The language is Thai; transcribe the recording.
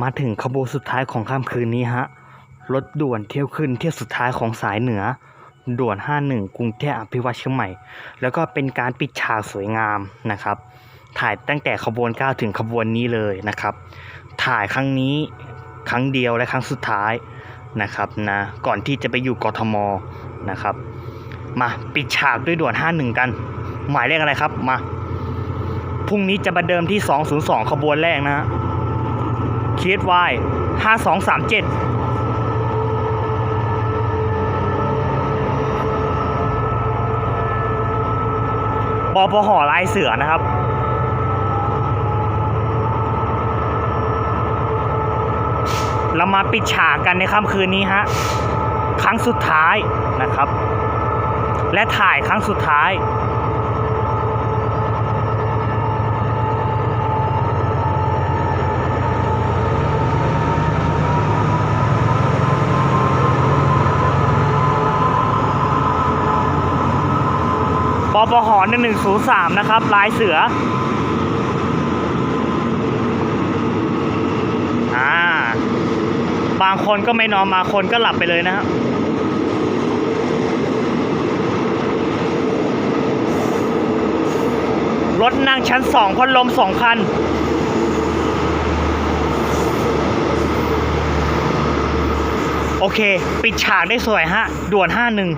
มาถึงขบวนสุดท้ายของค่ำคืนนี้ฮะ รถด่วนเที่ยวขึ้นเที่ยวสุดท้ายของสายเหนือ ด่วน 51 กรุงเทพอภิวัตเชียงใหม่ แล้วก็เป็นการปิดฉากสวยงามนะครับ ถ่ายตั้งแต่ขบวน 9 ถึงขบวนนี้เลยนะครับ ถ่ายครั้งนี้ครั้งเดียวและครั้งสุดท้ายนะครับนะ ก่อนที่จะไปอยู่กทมนะครับ มาปิดฉากด้วยด่วน 51 กัน หมายเลขอะไรครับ มา พรุ่งนี้จะมาเดิมที่ 202 ขบวนแรกนะฮะ เคสวายห้าสองสามเจ็ดบปหลายเสือนะครับ เรามาปิดฉากกันในค่ำคืนนี้ฮะ ครั้งสุดท้ายนะครับ และถ่ายครั้งสุดท้าย ปปห1103นะครับลายเสืออ่าบางคนก็ไม่นอนมาคนก็หลับไปเลยนะฮะรถนั่งชั้นสองพัดลมสองคันโอเค ปิดฉากได้สวยฮะ ด่วนห้าหนึ่ง